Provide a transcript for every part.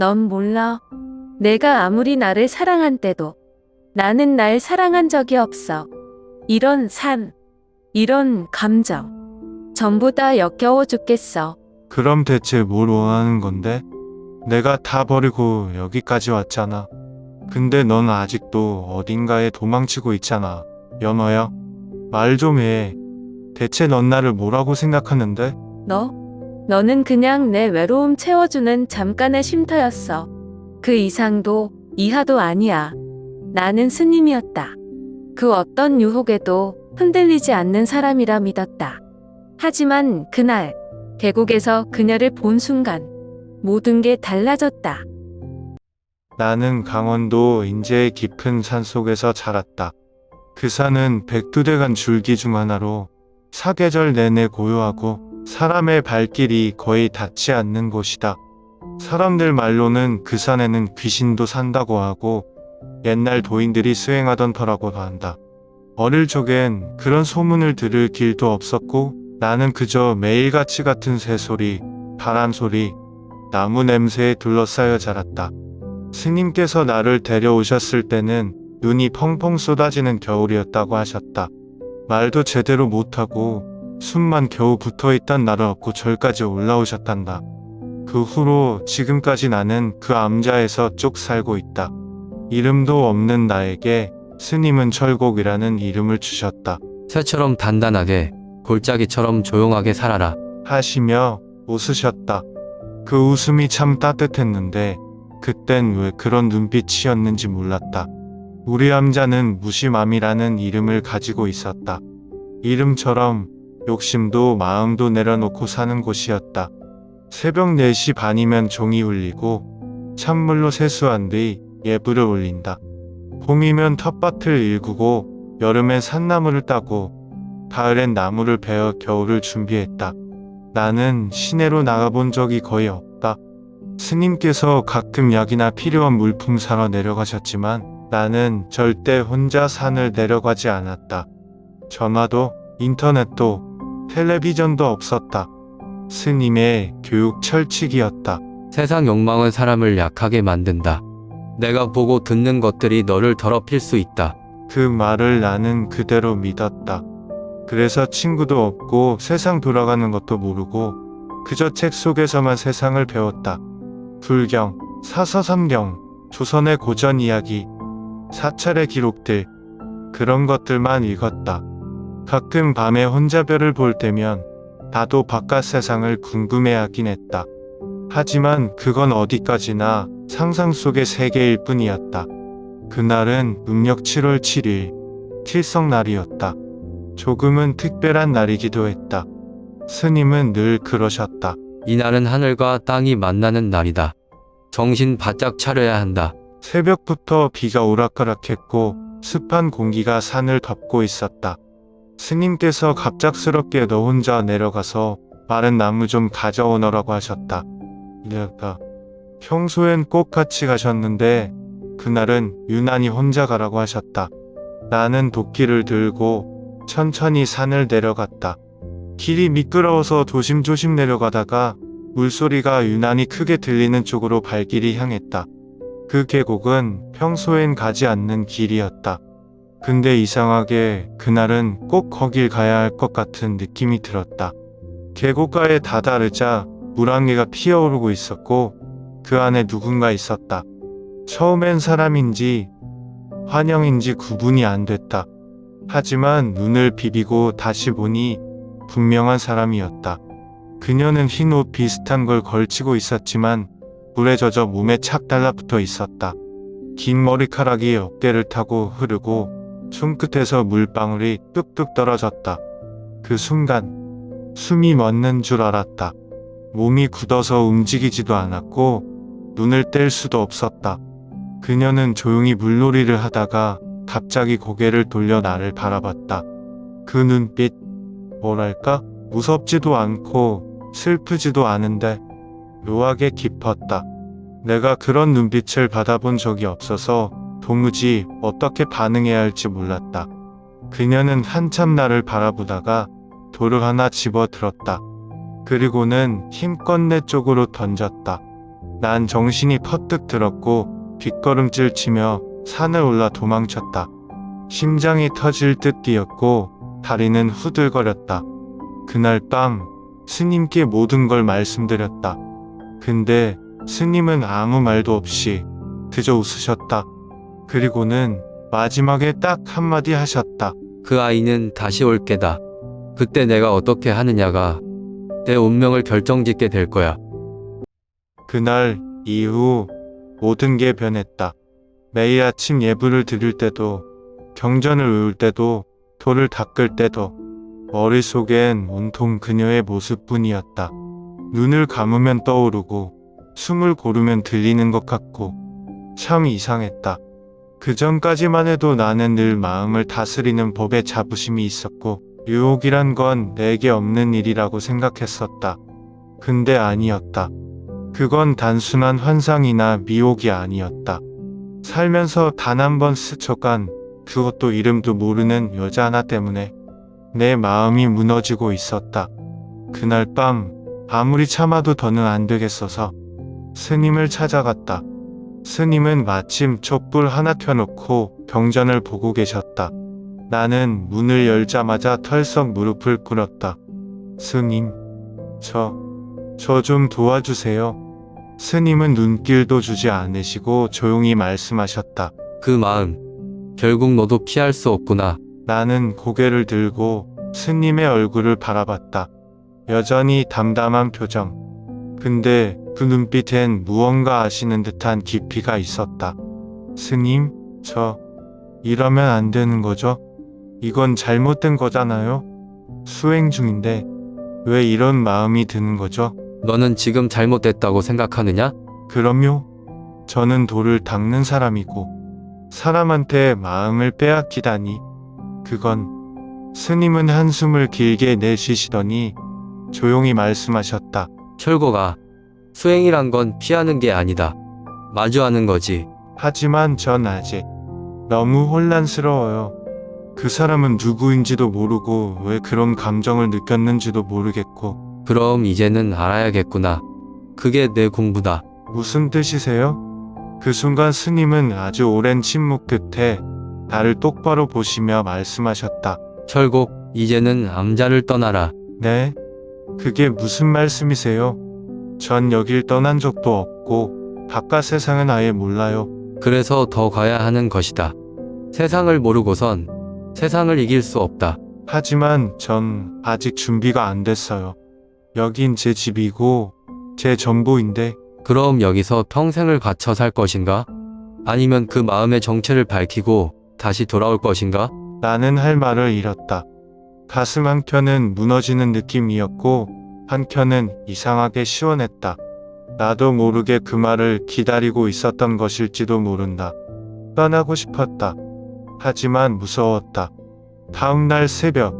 넌 몰라. 내가 아무리 나를 사랑한 때도 나는 날 사랑한 적이 없어. 이런 산, 이런 감정. 전부 다 역겨워 죽겠어. 그럼 대체 뭘 원하는 건데? 내가 다 버리고 여기까지 왔잖아. 근데 넌 아직도 어딘가에 도망치고 있잖아. 연어야. 말 좀 해. 대체 넌 나를 뭐라고 생각하는데? 너? 너는 그냥 내 외로움 채워주는 잠깐의 쉼터였어. 그 이상도 이하도 아니야. 나는 스님이었다. 그 어떤 유혹에도 흔들리지 않는 사람이라 믿었다. 하지만 그날 계곡에서 그녀를 본 순간 모든 게 달라졌다. 나는 강원도 인제의 깊은 산 속에서 자랐다. 그 산은 백두대간 줄기 중 하나로 사계절 내내 고요하고 사람의 발길이 거의 닿지 않는 곳이다. 사람들 말로는 그 산에는 귀신도 산다고 하고 옛날 도인들이 수행하던 터라고도 한다. 어릴 적엔 그런 소문을 들을 길도 없었고 나는 그저 매일같이 같은 새소리, 바람소리, 나무 냄새에 둘러싸여 자랐다. 스님께서 나를 데려오셨을 때는 눈이 펑펑 쏟아지는 겨울이었다고 하셨다. 말도 제대로 못하고 숨만 겨우 붙어 있던 나를 업고 절까지 올라오셨단다. 그 후로 지금까지 나는 그 암자에서 쭉 살고 있다. 이름도 없는 나에게 스님은 철곡이라는 이름을 주셨다. 새처럼 단단하게 골짜기처럼 조용하게 살아라. 하시며 웃으셨다. 그 웃음이 참 따뜻했는데 그땐 왜 그런 눈빛이었는지 몰랐다. 우리 암자는 무심함이라는 이름을 가지고 있었다. 이름처럼 욕심도 마음도 내려놓고 사는 곳이었다. 새벽 4시 반이면 종이 울리고 찬물로 세수한 뒤 예불을 올린다. 봄이면 텃밭을 일구고 여름엔 산나물을 따고 가을엔 나무를 베어 겨울을 준비했다. 나는 시내로 나가본 적이 거의 없다. 스님께서 가끔 약이나 필요한 물품 사러 내려가셨지만 나는 절대 혼자 산을 내려가지 않았다. 전화도 인터넷도 텔레비전도 없었다. 스님의 교육 철칙이었다. 세상 욕망은 사람을 약하게 만든다. 내가 보고 듣는 것들이 너를 더럽힐 수 있다. 그 말을 나는 그대로 믿었다. 그래서 친구도 없고 세상 돌아가는 것도 모르고 그저 책 속에서만 세상을 배웠다. 불경, 사서삼경, 조선의 고전 이야기, 사찰의 기록들, 그런 것들만 읽었다. 가끔 밤에 혼자 별을 볼 때면 나도 바깥 세상을 궁금해하긴 했다. 하지만 그건 어디까지나 상상 속의 세계일 뿐이었다. 그날은 음력 7월 7일, 칠성날이었다. 조금은 특별한 날이기도 했다. 스님은 늘 그러셨다. 이날은 하늘과 땅이 만나는 날이다. 정신 바짝 차려야 한다. 새벽부터 비가 오락가락했고 습한 공기가 산을 덮고 있었다. 스님께서 갑작스럽게 너 혼자 내려가서 마른 나무 좀 가져오너라고 하셨다. 이랬다. 평소엔 꼭 같이 가셨는데 그날은 유난히 혼자 가라고 하셨다. 나는 도끼를 들고 천천히 산을 내려갔다. 길이 미끄러워서 조심조심 내려가다가 물소리가 유난히 크게 들리는 쪽으로 발길이 향했다. 그 계곡은 평소엔 가지 않는 길이었다. 근데 이상하게 그날은 꼭 거길 가야 할 것 같은 느낌이 들었다. 계곡가에 다다르자 물안개가 피어오르고 있었고 그 안에 누군가 있었다. 처음엔 사람인지 환영인지 구분이 안 됐다. 하지만 눈을 비비고 다시 보니 분명한 사람이었다. 그녀는 흰 옷 비슷한 걸 걸치고 있었지만 물에 젖어 몸에 착 달라붙어 있었다. 긴 머리카락이 어깨를 타고 흐르고 손끝에서 물방울이 뚝뚝 떨어졌다. 그 순간 숨이 멎는 줄 알았다. 몸이 굳어서 움직이지도 않았고 눈을 뗄 수도 없었다. 그녀는 조용히 물놀이를 하다가 갑자기 고개를 돌려 나를 바라봤다. 그 눈빛, 뭐랄까? 무섭지도 않고 슬프지도 않은데 묘하게 깊었다. 내가 그런 눈빛을 받아본 적이 없어서 도무지 어떻게 반응해야 할지 몰랐다. 그녀는 한참 나를 바라보다가 돌을 하나 집어 들었다. 그리고는 힘껏 내 쪽으로 던졌다. 난 정신이 퍼뜩 들었고 뒷걸음질 치며 산을 올라 도망쳤다. 심장이 터질 듯 뛰었고 다리는 후들거렸다. 그날 밤 스님께 모든 걸 말씀드렸다. 근데 스님은 아무 말도 없이 그저 웃으셨다. 그리고는 마지막에 딱 한마디 하셨다. 그 아이는 다시 올 게다. 그때 내가 어떻게 하느냐가 내 운명을 결정짓게 될 거야. 그날 이후 모든 게 변했다. 매일 아침 예불을 드릴 때도, 경전을 외울 때도, 돌을 닦을 때도, 머릿속엔 온통 그녀의 모습뿐이었다. 눈을 감으면 떠오르고, 숨을 고르면 들리는 것 같고, 참 이상했다. 그 전까지만 해도 나는 늘 마음을 다스리는 법에 자부심이 있었고, 유혹이란 건 내게 없는 일이라고 생각했었다. 근데 아니었다. 그건 단순한 환상이나 미혹이 아니었다. 살면서 단 한 번 스쳐간 그것도 이름도 모르는 여자 하나 때문에 내 마음이 무너지고 있었다. 그날 밤 아무리 참아도 더는 안 되겠어서 스님을 찾아갔다. 스님은 마침 촛불 하나 켜놓고 경전을 보고 계셨다. 나는 문을 열자마자 털썩 무릎을 꿇었다. 스님, 저, 저 좀 도와주세요. 스님은 눈길도 주지 않으시고 조용히 말씀하셨다. 그 마음. 결국 너도 피할 수 없구나. 나는 고개를 들고 스님의 얼굴을 바라봤다. 여전히 담담한 표정. 근데 그 눈빛엔 무언가 아시는 듯한 깊이가 있었다. 스님, 저, 이러면 안 되는 거죠? 이건 잘못된 거잖아요? 수행 중인데, 왜 이런 마음이 드는 거죠? 너는 지금 잘못됐다고 생각하느냐? 그럼요. 저는 돌을 닦는 사람이고 사람한테 마음을 빼앗기다니 그건 스님은 한숨을 길게 내쉬시더니 조용히 말씀하셨다. 철거가 수행이란 건 피하는 게 아니다. 마주하는 거지. 하지만 전 아직 너무 혼란스러워요. 그 사람은 누구인지도 모르고 왜 그런 감정을 느꼈는지도 모르겠고 그럼 이제는 알아야겠구나. 그게 내 공부다. 무슨 뜻이세요? 그 순간 스님은 아주 오랜 침묵 끝에 나를 똑바로 보시며 말씀하셨다. 철곡, 이제는 암자를 떠나라. 네? 그게 무슨 말씀이세요? 전 여길 떠난 적도 없고 바깥 세상은 아예 몰라요. 그래서 더 가야 하는 것이다. 세상을 모르고선 세상을 이길 수 없다. 하지만 전 아직 준비가 안 됐어요. 여긴 제 집이고 제 전부인데 그럼 여기서 평생을 갇혀 살 것인가? 아니면 그 마음의 정체를 밝히고 다시 돌아올 것인가? 나는 할 말을 잃었다. 가슴 한켠은 무너지는 느낌이었고 한켠은 이상하게 시원했다. 나도 모르게 그 말을 기다리고 있었던 것일지도 모른다. 떠나고 싶었다. 하지만 무서웠다. 다음 날 새벽,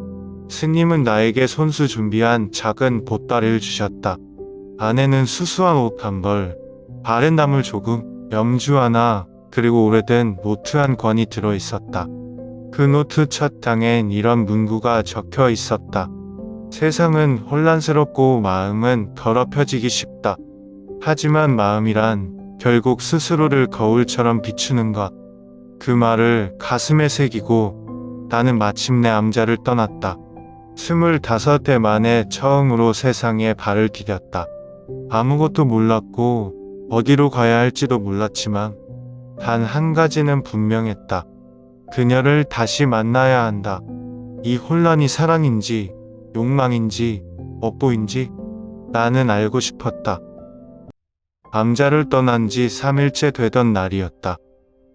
스님은 나에게 손수 준비한 작은 보따리를 주셨다. 안에는 수수한 옷 한 벌, 바른 나물 조금, 염주 하나, 그리고 오래된 노트 한 권이 들어 있었다. 그 노트 첫 장엔 이런 문구가 적혀 있었다. 세상은 혼란스럽고 마음은 더럽혀지기 쉽다. 하지만 마음이란 결국 스스로를 거울처럼 비추는 것. 그 말을 가슴에 새기고 나는 마침내 암자를 떠났다. 스물다섯 해 만에 처음으로 세상에 발을 디뎠다. 아무것도 몰랐고 어디로 가야 할지도 몰랐지만 단 한 가지는 분명했다. 그녀를 다시 만나야 한다. 이 혼란이 사랑인지 욕망인지 업보인지 나는 알고 싶었다. 암자를 떠난 지 3일째 되던 날이었다.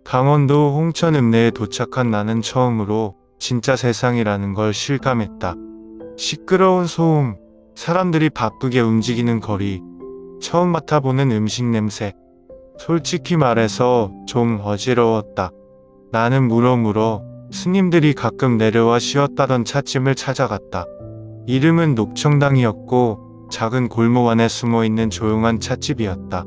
강원도 홍천 읍내에 도착한 나는 처음으로 진짜 세상이라는 걸 실감했다. 시끄러운 소음, 사람들이 바쁘게 움직이는 거리, 처음 맡아보는 음식 냄새. 솔직히 말해서 좀 어지러웠다. 나는 물어물어 스님들이 가끔 내려와 쉬었다던 차집을 찾아갔다. 이름은 녹청당이었고 작은 골목 안에 숨어 있는 조용한 찻집이었다.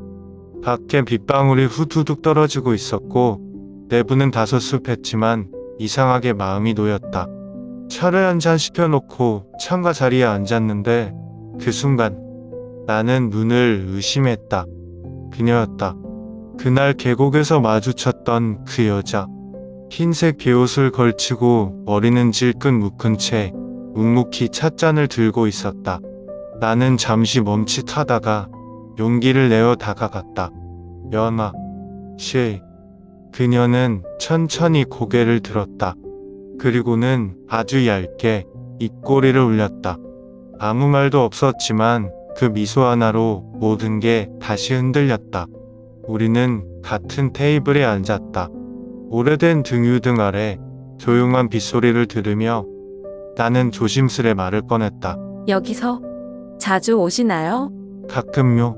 밖에 빗방울이 후두둑 떨어지고 있었고 내부는 다소 습했지만 이상하게 마음이 놓였다. 차를 한 잔 시켜놓고 창가 자리에 앉았는데 그 순간 나는 눈을 의심했다. 그녀였다. 그날 계곡에서 마주쳤던 그 여자. 흰색 베옷을 걸치고 머리는 질끈 묶은 채 묵묵히 찻잔을 들고 있었다. 나는 잠시 멈칫하다가 용기를 내어 다가갔다. 연아, 시. 그녀는 천천히 고개를 들었다. 그리고는 아주 얇게 입꼬리를 울렸다. 아무 말도 없었지만 그 미소 하나로 모든 게 다시 흔들렸다. 우리는 같은 테이블에 앉았다. 오래된 등유등 아래 조용한 빗소리를 들으며 나는 조심스레 말을 꺼냈다. 여기서 자주 오시나요? 가끔요.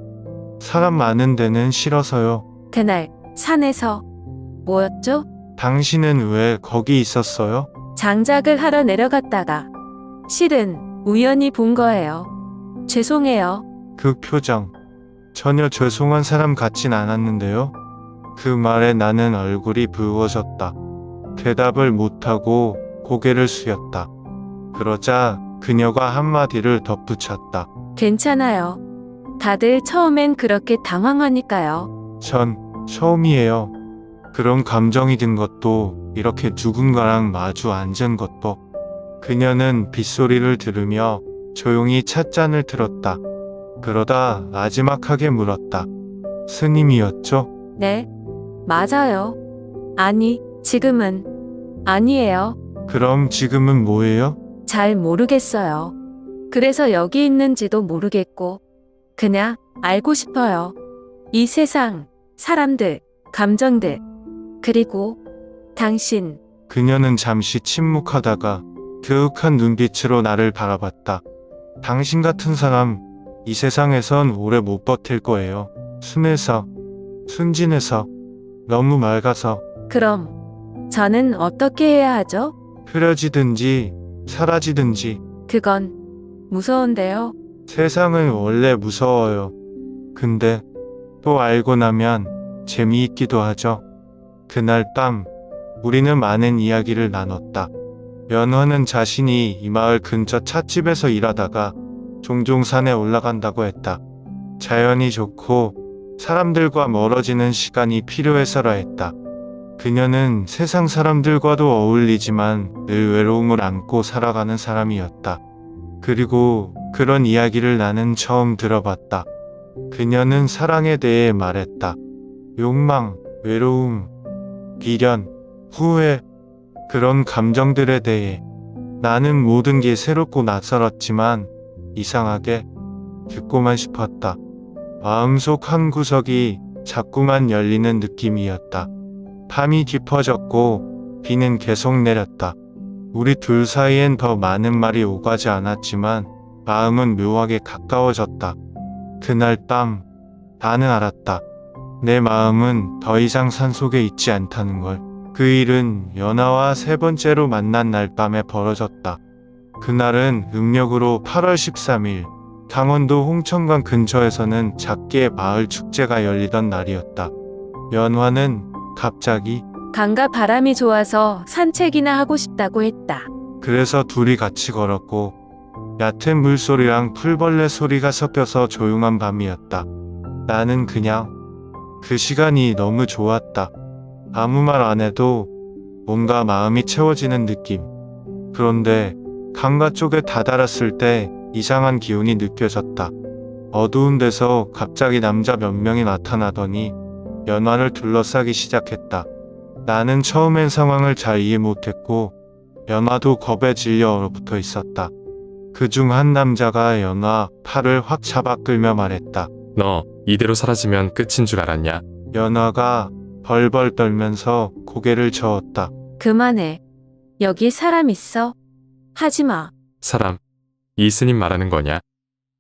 사람 많은 데는 싫어서요. 그날 산에서 뭐였죠? 당신은 왜 거기 있었어요? 장작을 하러 내려갔다가 실은 우연히 본 거예요. 죄송해요. 그 표정. 전혀 죄송한 사람 같진 않았는데요. 그 말에 나는 얼굴이 부어졌다. 대답을 못하고 고개를 숙였다. 그러자 그녀가 한마디를 덧붙였다. 괜찮아요. 다들 처음엔 그렇게 당황하니까요. 전 처음이에요. 그런 감정이 든 것도 이렇게 누군가랑 마주 앉은 것도 그녀는 빗소리를 들으며 조용히 찻잔을 틀었다. 그러다 나지막하게 물었다. 스님이었죠? 네. 맞아요. 아니, 지금은 아니에요. 그럼 지금은 뭐예요? 잘 모르겠어요. 그래서 여기 있는지도 모르겠고, 그냥 알고 싶어요. 이 세상, 사람들, 감정들, 그리고 당신, 그녀는 잠시 침묵하다가 교육한 눈빛으로 나를 바라봤다. 당신 같은 사람 이 세상에선 오래 못 버틸 거예요. 순해서, 순진해서, 너무 맑아서 그럼 저는 어떻게 해야 하죠? 흐려지든지 사라지든지 그건 무서운데요. 세상은 원래 무서워요. 근데 또 알고 나면 재미있기도 하죠. 그날 밤 우리는 많은 이야기를 나눴다. 연화는 자신이 이 마을 근처 찻집에서 일하다가 종종 산에 올라간다고 했다. 자연이 좋고 사람들과 멀어지는 시간이 필요해서라 했다. 그녀는 세상 사람들과도 어울리지만 늘 외로움을 안고 살아가는 사람이었다. 그리고 그런 이야기를 나는 처음 들어봤다. 그녀는 사랑에 대해 말했다. 욕망, 외로움, 비련, 후회, 그런 감정들에 대해 나는 모든 게 새롭고 낯설었지만 이상하게 듣고만 싶었다. 마음속 한 구석이 자꾸만 열리는 느낌이었다. 밤이 깊어졌고 비는 계속 내렸다. 우리 둘 사이엔 더 많은 말이 오가지 않았지만 마음은 묘하게 가까워졌다. 그날 밤 나는 알았다. 내 마음은 더 이상 산속에 있지 않다는 걸. 그 일은 연하와 세 번째로 만난 날 밤에 벌어졌다. 그날은 음력으로 8월 13일 강원도 홍천강 근처에서는 작게 마을 축제가 열리던 날이었다. 연화는 갑자기 강과 바람이 좋아서 산책이나 하고 싶다고 했다. 그래서 둘이 같이 걸었고 얕은 물소리랑 풀벌레 소리가 섞여서 조용한 밤이었다. 나는 그냥 그 시간이 너무 좋았다. 아무 말 안 해도 뭔가 마음이 채워지는 느낌. 그런데 강가 쪽에 다다랐을 때 이상한 기운이 느껴졌다. 어두운 데서 갑자기 남자 몇 명이 나타나더니 연화를 둘러싸기 시작했다. 나는 처음엔 상황을 잘 이해 못했고 연화도 겁에 질려 얼어붙어 있었다. 그 중 한 남자가 연화 팔을 확 잡아 끌며 말했다. 너 이대로 사라지면 끝인 줄 알았냐? 연화가 벌벌 떨면서 고개를 저었다. 그만해. 여기 사람 있어. 하지 마. 사람. 이 스님 말하는 거냐?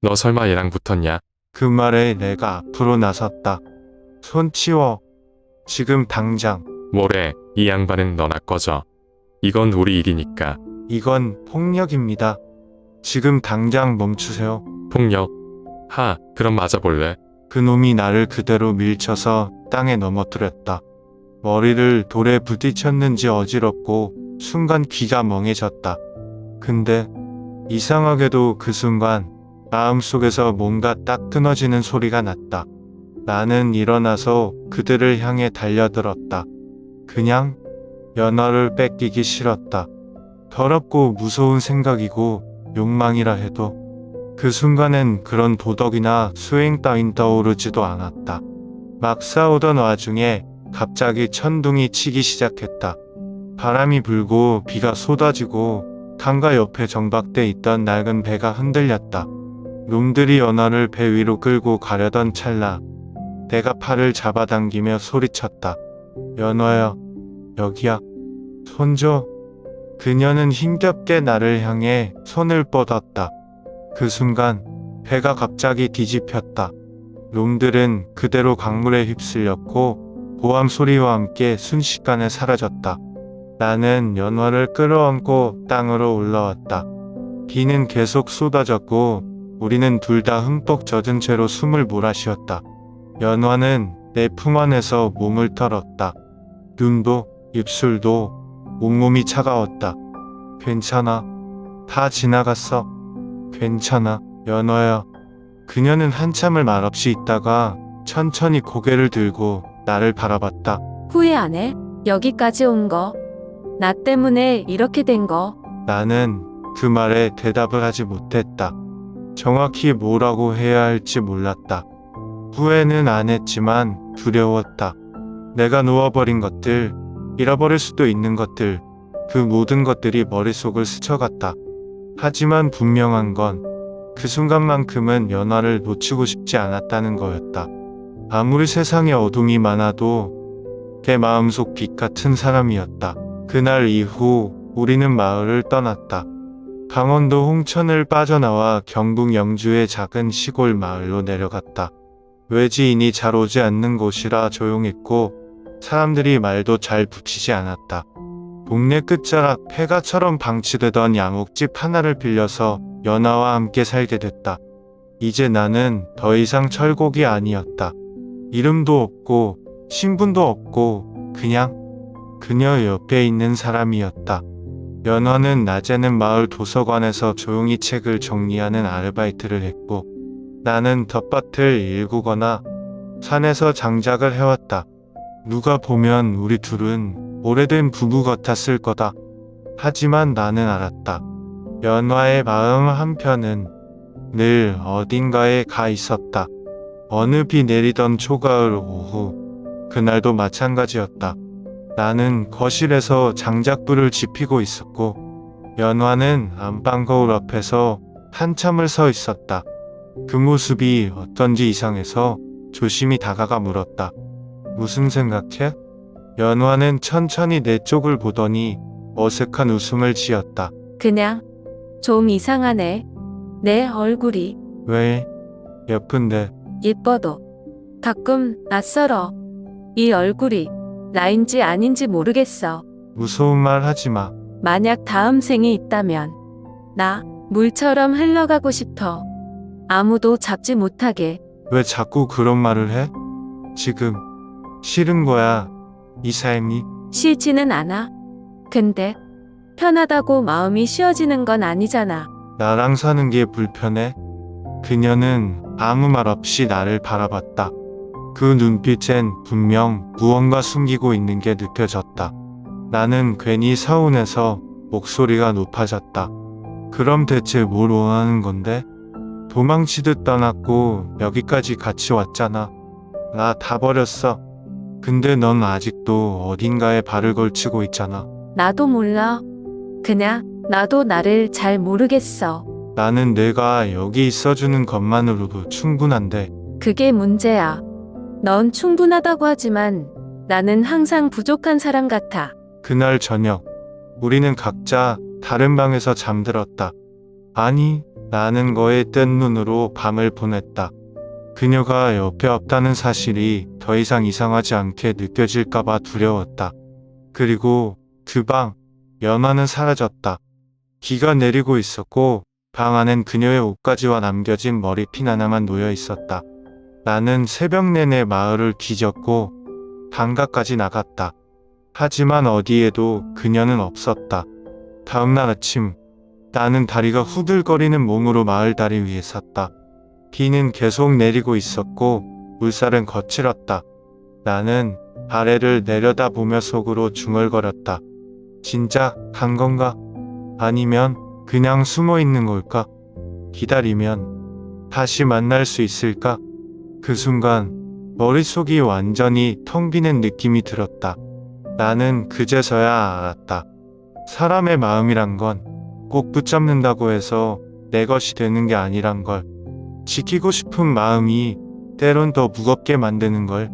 너 설마 얘랑 붙었냐? 그 말에 내가 앞으로 나섰다. 손 치워. 지금 당장. 뭐래, 이 양반은 너나 꺼져. 이건 우리 일이니까. 이건 폭력입니다. 지금 당장 멈추세요. 폭력. 하, 그럼 맞아볼래? 그놈이 나를 그대로 밀쳐서 땅에 넘어뜨렸다. 머리를 돌에 부딪혔는지 어지럽고 순간 귀가 멍해졌다. 근데 이상하게도 그 순간 마음속에서 뭔가 딱 끊어지는 소리가 났다. 나는 일어나서 그들을 향해 달려들었다. 그냥 연화를 뺏기기 싫었다. 더럽고 무서운 생각이고 욕망이라 해도 그 순간엔 그런 도덕이나 수행 따윈 떠오르지도 않았다. 막 싸우던 와중에 갑자기 천둥이 치기 시작했다. 바람이 불고 비가 쏟아지고 강가 옆에 정박돼 있던 낡은 배가 흔들렸다. 놈들이 연화를 배 위로 끌고 가려던 찰나 내가 팔을 잡아당기며 소리쳤다. 연화야, 여기야. 손줘. 그녀는 힘겹게 나를 향해 손을 뻗었다. 그 순간 배가 갑자기 뒤집혔다. 놈들은 그대로 강물에 휩쓸렸고 고함 소리와 함께 순식간에 사라졌다. 나는 연화를 끌어안고 땅으로 올라왔다. 비는 계속 쏟아졌고 우리는 둘 다 흠뻑 젖은 채로 숨을 몰아쉬었다. 연화는 내 품 안에서 몸을 털었다. 눈도 입술도 온몸이 차가웠다. 괜찮아. 다 지나갔어. 괜찮아. 연화야. 그녀는 한참을 말없이 있다가 천천히 고개를 들고 나를 바라봤다. 후회 안 해? 여기까지 온 거. 나 때문에 이렇게 된 거. 나는 그 말에 대답을 하지 못했다. 정확히 뭐라고 해야 할지 몰랐다. 후회는 안 했지만 두려웠다. 내가 놓아버린 것들, 잃어버릴 수도 있는 것들, 그 모든 것들이 머릿속을 스쳐갔다. 하지만 분명한 건 그 순간만큼은 연화를 놓치고 싶지 않았다는 거였다. 아무리 세상에 어둠이 많아도 내 마음속 빛 같은 사람이었다. 그날 이후 우리는 마을을 떠났다. 강원도 홍천을 빠져나와 경북 영주의 작은 시골 마을로 내려갔다. 외지인이 잘 오지 않는 곳이라 조용했고 사람들이 말도 잘 붙이지 않았다. 동네 끝자락 폐가처럼 방치되던 양옥집 하나를 빌려서 연하와 함께 살게 됐다. 이제 나는 더 이상 철곡이 아니었다. 이름도 없고 신분도 없고 그냥 그녀 옆에 있는 사람이었다. 연화는 낮에는 마을 도서관에서 조용히 책을 정리하는 아르바이트를 했고 나는 텃밭을 일구거나 산에서 장작을 해왔다. 누가 보면 우리 둘은 오래된 부부 같았을 거다. 하지만 나는 알았다. 연화의 마음 한편은 늘 어딘가에 가 있었다. 어느 비 내리던 초가을 오후, 그날도 마찬가지였다. 나는 거실에서 장작불을 지피고 있었고, 연화는 안방 거울 앞에서 한참을 서 있었다. 그 모습이 어떤지 이상해서 조심히 다가가 물었다. 무슨 생각해? 연화는 천천히 내 쪽을 보더니 어색한 웃음을 지었다. 그냥 좀 이상하네. 내 얼굴이 왜? 예쁜데 예뻐도 가끔 낯설어. 이 얼굴이 나인지 아닌지 모르겠어. 무서운 말 하지 마. 만약 다음 생이 있다면 나 물처럼 흘러가고 싶어. 아무도 잡지 못하게. 왜 자꾸 그런 말을 해? 지금 싫은 거야. 이 삶이 싫지는 않아. 근데 편하다고 마음이 쉬어지는 건 아니잖아. 나랑 사는 게 불편해. 그녀는 아무 말 없이 나를 바라봤다. 그 눈빛엔 분명 무언가 숨기고 있는 게 느껴졌다. 나는 괜히 서운해서 목소리가 높아졌다. 그럼 대체 뭘 원하는 건데? 도망치듯 떠났고 여기까지 같이 왔잖아. 나 다 버렸어. 근데 넌 아직도 어딘가에 발을 걸치고 있잖아. 나도 몰라. 그냥 나도 나를 잘 모르겠어. 나는 내가 여기 있어주는 것만으로도 충분한데 그게 문제야. 넌 충분하다고 하지만 나는 항상 부족한 사람 같아. 그날 저녁 우리는 각자 다른 방에서 잠들었다. 아니 나는 거에 뜬 눈으로 밤을 보냈다. 그녀가 옆에 없다는 사실이 더 이상 이상하지 않게 느껴질까봐 두려웠다. 그리고 그 방 연화는 사라졌다. 비가 내리고 있었고 방 안엔 그녀의 옷가지와 남겨진 머리핀 하나만 놓여 있었다. 나는 새벽 내내 마을을 뒤졌고 방가까지 나갔다. 하지만 어디에도 그녀는 없었다. 다음날 아침 나는 다리가 후들거리는 몸으로 마을 다리 위에 섰다. 비는 계속 내리고 있었고 물살은 거칠었다. 나는 아래를 내려다보며 속으로 중얼거렸다. 진짜 간 건가? 아니면 그냥 숨어 있는 걸까? 기다리면 다시 만날 수 있을까? 그 순간 머릿속이 완전히 텅 비는 느낌이 들었다. 나는 그제서야 알았다. 사람의 마음이란 건 꼭 붙잡는다고 해서 내 것이 되는 게 아니란 걸. 지키고 싶은 마음이 때론 더 무겁게 만드는 걸.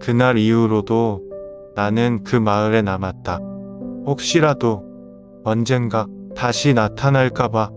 그날 이후로도 나는 그 마을에 남았다. 혹시라도 언젠가 다시 나타날까봐